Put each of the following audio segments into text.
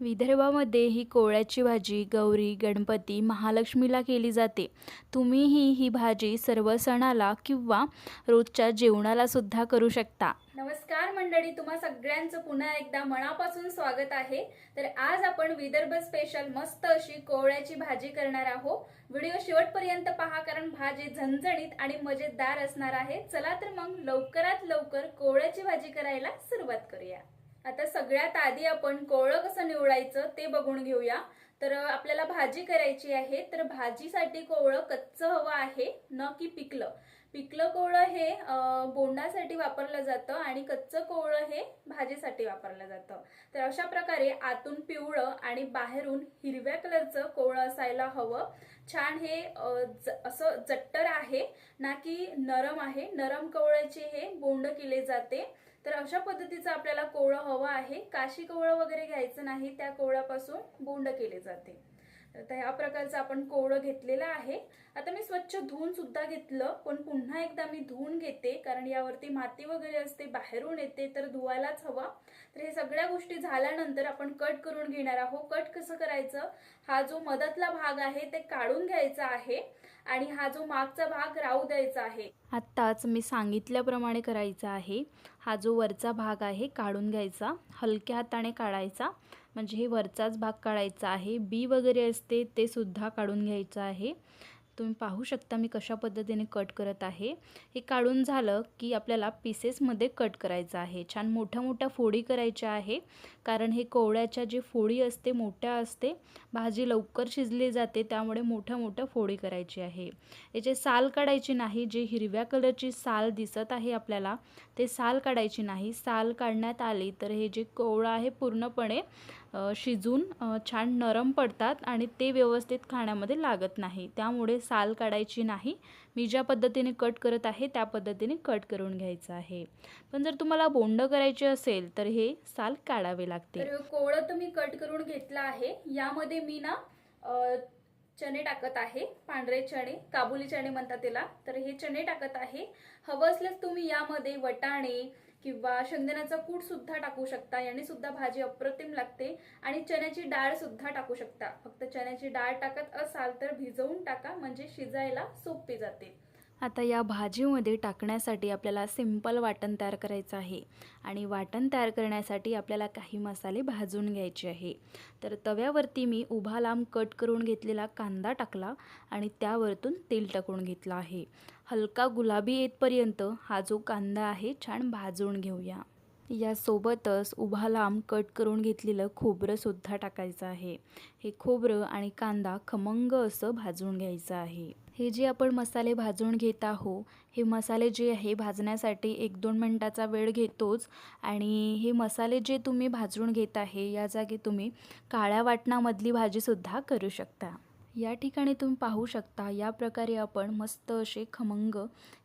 विदर्भामध्ये ही कोवळ्याची भाजी गौरी गणपती महालक्ष्मीला केली जाते. तुम्हीही ही भाजी सर्व सणाला किंवा रोजच्या जेवणाला सुद्धा करू शकता. नमस्कार मंडळी तुम्हा सगळ्यांचं पुन्हा एकदा मनापासून स्वागत आहे. तर आज आपण विदर्भ स्पेशल मस्त अशी कोवळ्याची भाजी करणार आहोत. व्हिडिओ शेवटपर्यंत पहा कारण भाजी झणझणीत आणि मजेदार असणार आहे. चला तर मग लवकरात लवकर कोवळ्याची भाजी करायला सुरुवात करूया. आता सगळ्यात आधी आपण कोवळं कसं निवडायचं ते बघून घेऊया. तर आपल्याला भाजी करायची आहे तर भाजीसाठी कोवळं कच्चं हवं आहे न की पिकलं. पिकलं कोवळं हे बोंडासाठी वापरलं जातं आणि कच्चं कोवळं हे भाजीसाठी वापरलं जातं. तर अशा प्रकारे आतून पिवळं आणि बाहेरून हिरव्या कलरचं कोवळं असायला हवं. छान हे ज- असं जट्टर आहे ना की नरम आहे. नरम कोवळ्याचे हे बोंड केले जाते. तर अशा पद्धतीचं आपल्याला कोवळं हवं आहे. काशी कोवळं वगैरे घ्यायचं नाही त्या कोवळ्यापासून बोंड केले जाते. तर ह्या प्रकारचं आपण कोवळं घेतलेलं आहे. आता मी स्वच्छ धुवून सुद्धा घेतलं पण पुन्हा एकदा मी धुवून घेते कारण यावरती माती वगैरे असते बाहेरून येते तर धुवायलाच हवा. तर हे सगळ्या गोष्टी झाल्यानंतर आपण कट करून घेणार आहोत. कट कसं करायचं? हा जो मधातला भाग आहे ते काढून घ्यायचा आहे. आणि हा जो मागचा भाग राहू द्यायचा आहे. आत्ताच मी सांगितल्याप्रमाणे करायचा आहे. हा जो वरचा भाग आहे काढून घ्यायचा. हलक्या हाताने काढायचा. म्हणजे हे वरचाच भाग काढायचा आहे. बी वगैरे असते ते सुद्धा काढून घ्यायचं आहे. तुम्ही पाहू शकता मी कशा पद्धतीने कट करत आहे. हे काढून झालं की आपल्याला पीसेसमध्ये कट करायचं आहे. छान मोठ्या मोठ्या फोडी करायच्या आहे. कारण हे कोवळ्याच्या जे फोडी असते मोठ्या असते भाजी लवकर शिजली जाते त्यामुळे मोठ्या मोठ्या फोडी करायची आहे. याचे साल काढायची नाही जे हिरव्या कलरची साल दिसत आहे आपल्याला ते साल काढायची नाही. साल काढण्यात आली तर हे जे कोवळं आहे पूर्णपणे शिजून छान नरम पडतात आणि ते व्यवस्थित खाण्यामध्ये लागत नाही. त्यामुळे साल काढायची नाही. मी ज्या पद्धतीने कट करत आहे त्या पद्धतीने कट करून घ्यायचं आहे. पण जर तुम्हाला बोंड करायचे असेल तर हे साल काढावे लागते तर कोवळं तर मी कट करून घेतलं आहे. यामध्ये मी ना चणे टाकत आहे. पांढरे चणे काबुली चणे म्हणतात त्याला. तर हे चणे टाकत आहे. हवं असल्यास तुम्ही यामध्ये वटाणे किंवा शेंगदाण्याचा कूट सुद्धा टाकू शकता याने सुद्धा भाजी अप्रतिम लागते आणि चण्याची डाळ सुद्धा टाकू शकता. फक्त चण्याची डाळ टाकत असाल तर भिजवून टाका म्हणजे शिजायला सोपी जाते. आता या भाजीमध्ये टाकण्यासाठी आपल्याला सिंपल वाटण तयार करायचं आहे. आणि वाटण तयार करण्यासाठी आपल्याला काही मसाले भाजून घ्यायचे आहे. तर तव्यावरती मी उभा लांब कट करून घेतलेला कांदा टाकला आणि त्यावरतून तेल टाकून घेतलं आहे. हलका गुलाबी येतपर्यंत हा जो कांदा आहे छान भाजून घेऊया. यासोबतच उभा लांब कट करून घेतलेलं खोबरंसुद्धा टाकायचं आहे. हे खोबरं आणि कांदा खमंग असं भाजून घ्यायचं आहे. हे जे आपण मसाले भाजून घेत आहो हे मसाले जे आहे भाजण्यासाठी एक दोन मिनटाचा वेळ घेतोच आणि हे मसाले जे तुम्ही भाजून घेत आहे या जागी तुम्ही काळ्या वाटणामधली भाजीसुद्धा करू शकता. या ठिकाणी तुम्ही पाहू शकता या प्रकारे आपण मस्त असे खमंग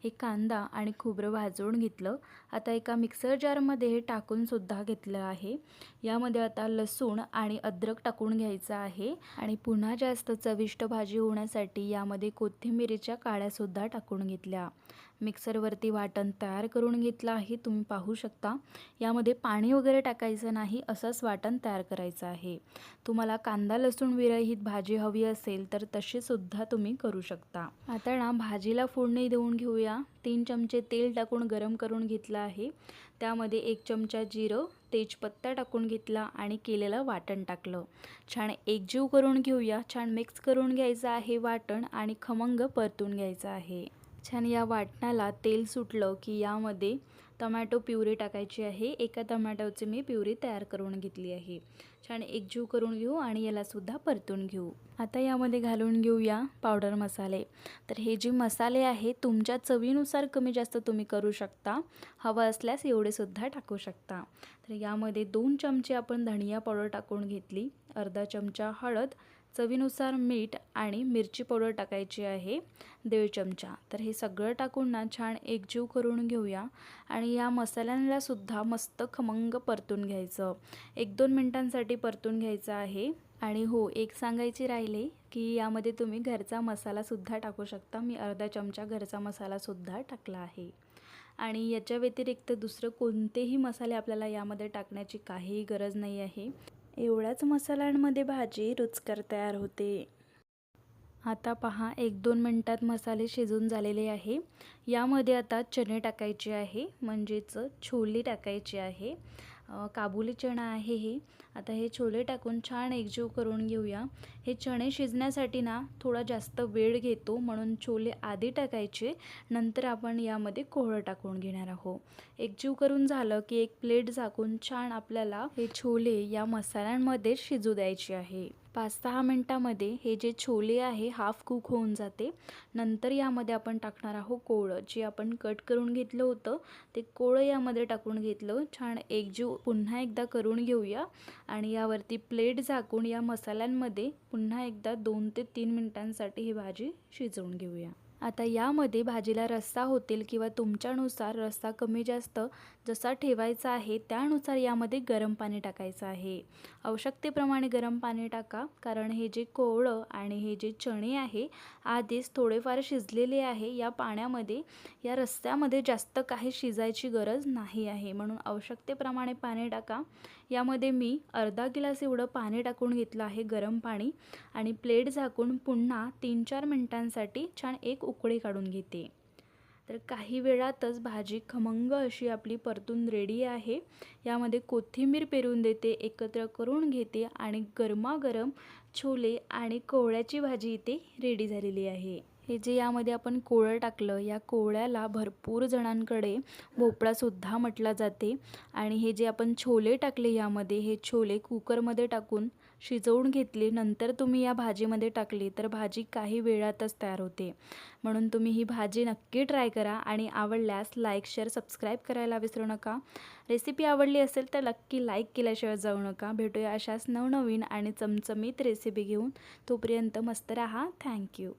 हे कांदा आणि खोबरं भाजून घेतलं. आता एका मिक्सर जारमध्ये हे टाकूनसुद्धा घेतलं आहे. यामध्ये आता लसूण आणि अद्रक टाकून घ्यायचं आहे. आणि पुन्हा जास्त चविष्ट भाजी होण्यासाठी यामध्ये कोथिंबिरीच्या काळ्यासुद्धा टाकून घेतल्या. मिक्सरवरती वाटण तयार करून घेतलं आहे. तुम्ही पाहू शकता. यामध्ये पाणी वगैरे टाकायचं नाही असंच वाटण तयार करायचं आहे. तुम्हाला कांदा लसूण विरहित भाजी हवी असेल तर तशीसुद्धा तुम्ही करू शकता. आता ना भाजीला फोडणी देऊन घेऊया. तीन चमचे तेल टाकून गरम करून घेतलं आहे. त्यामध्ये एक चमचा जिरं तेजपत्ता टाकून घेतला आणि केलेलं वाटण टाकलं. छान एकजीव करून घेऊया. छान मिक्स करून घ्यायचं आहे वाटण आणि खमंग परतून घ्यायचं आहे. छान या वाटणाला तेल सुटलं की यामध्ये टमॅटो प्युरी टाकायची आहे. एका टमॅटोची मी प्युरी तयार करून घेतली आहे. छान एकजीव करून घेऊ आणि यालासुद्धा परतून घेऊ. आता यामध्ये घालून घेऊया पावडर मसाले. तर हे जे मसाले आहे तुमच्या चवीनुसार कमी जास्त तुम्ही करू शकता. हवं असल्यास एवढेसुद्धा टाकू शकता. तर यामध्ये दोन चमचे आपण धनिया पावडर टाकून घेतली अर्धा चमचा हळद चवीनुसार मीठ आणि मिरची पावडर टाकायची आहे दीड चमचा. तर हे सगळं टाकून ना छान एकजीव करून घेऊया. आणि या मसाल्यांलासुद्धा मस्त खमंग परतून घ्यायचं. एक दोन मिनटांसाठी परतून घ्यायचं आहे. आणि हो एक सांगायची राहिले की यामध्ये तुम्ही घरचा मसालासुद्धा टाकू शकता. मी अर्धा चमचा घरचा मसालासुद्धा टाकला आहे. आणि याच्या व्यतिरिक्त दुसरं कोणतेही मसाले आपल्याला यामध्ये टाकण्याची काहीही गरज नाही आहे. एवढ्याच मसाल्यांमध्ये भाजी रुचकर तयार होते. आता पहा एक दोन मिनटात मसाले शिजून झालेले आहे. यामध्ये आता चणे टाकायचे आहे म्हणजेच छोले टाकायचे आहे. काबुली चणा आहे हे. आता हे छोले टाकून छान एकजीव करून घेऊया. हे चणे शिजण्यासाठी ना थोडा जास्त वेळ घेतो म्हणून छोले आधी टाकायचे नंतर आपण यामध्ये कोहळं टाकून घेणार आहोत. एकजीव करून झालं की एक प्लेट झाकून छान आपल्याला हे छोले या मसाल्यांमध्ये शिजू द्यायचे आहे. पाच सहा मिनटामध्ये हे जे छोले आहे हाफ कुक होऊन जाते. नंतर यामध्ये आपण टाकणार आहोत कोळं. जे आपण कट करून घेतलं होतं ते कोळं यामध्ये टाकून घेतलं. छान एकजीव पुन्हा एकदा करून घेऊया. आणि यावरती प्लेट झाकून या मसाल्यांमध्ये पुन्हा एकदा दोन ते तीन मिनटांसाठी ही भाजी शिजवून घेऊया. आता यामध्ये भाजीला रस्सा होतील किंवा तुमच्यानुसार रस्सा कमी जास्त जसा ठेवायचा आहे त्यानुसार यामध्ये गरम पाणी टाकायचं आहे. आवश्यकतेप्रमाणे गरम पाणी टाका कारण हे जे कोवळं आणि हे जे चणे आहे आधीच थोडेफार शिजलेले आहे. या पाण्यामध्ये या रस्स्यामध्ये जास्त काही शिजायची गरज नाही आहे. म्हणून आवश्यकतेप्रमाणे पाणी टाका. यामध्ये मी अर्धा गिलास एवढं पाणी टाकून घेतलं आहे गरम पाणी. आणि प्लेट झाकून पुन्हा तीन चार मिनटांसाठी छान एक उकळी काढून घेते. तर काही वेळातच भाजी खमंग अशी आपली परतून रेडी आहे. यामध्ये कोथिंबीर पेरून देते एकत्र करून घेते आणि गरमागरम छोले आणि कोवळ्याची भाजी इथे रेडी झालेली आहे. हे जे यामध्ये आपण कोवळं टाकलं या कोवळ्याला भरपूर जणांकडे भोपळासुद्धा म्हटला जाते. आणि हे जे आपण छोले टाकले यामध्ये हे छोले कुकरमध्ये टाकून शिजवून घेतली नंतर तुम्ही या भाजीमध्ये टाकली तर भाजी काही वेळातच तयार होते. म्हणून तुम्ही ही भाजी नक्की ट्राय करा आणि आवडल्यास लाईक शेअर सबस्क्राईब करायला विसरू नका. रेसिपी आवडली असेल तर नक्की लाईक केल्याशिवाय जाऊ नका. भेटूया अशाच नवनवीन आणि चमचमीत रेसिपी घेऊन. तोपर्यंत मस्त राहा. थँक्यू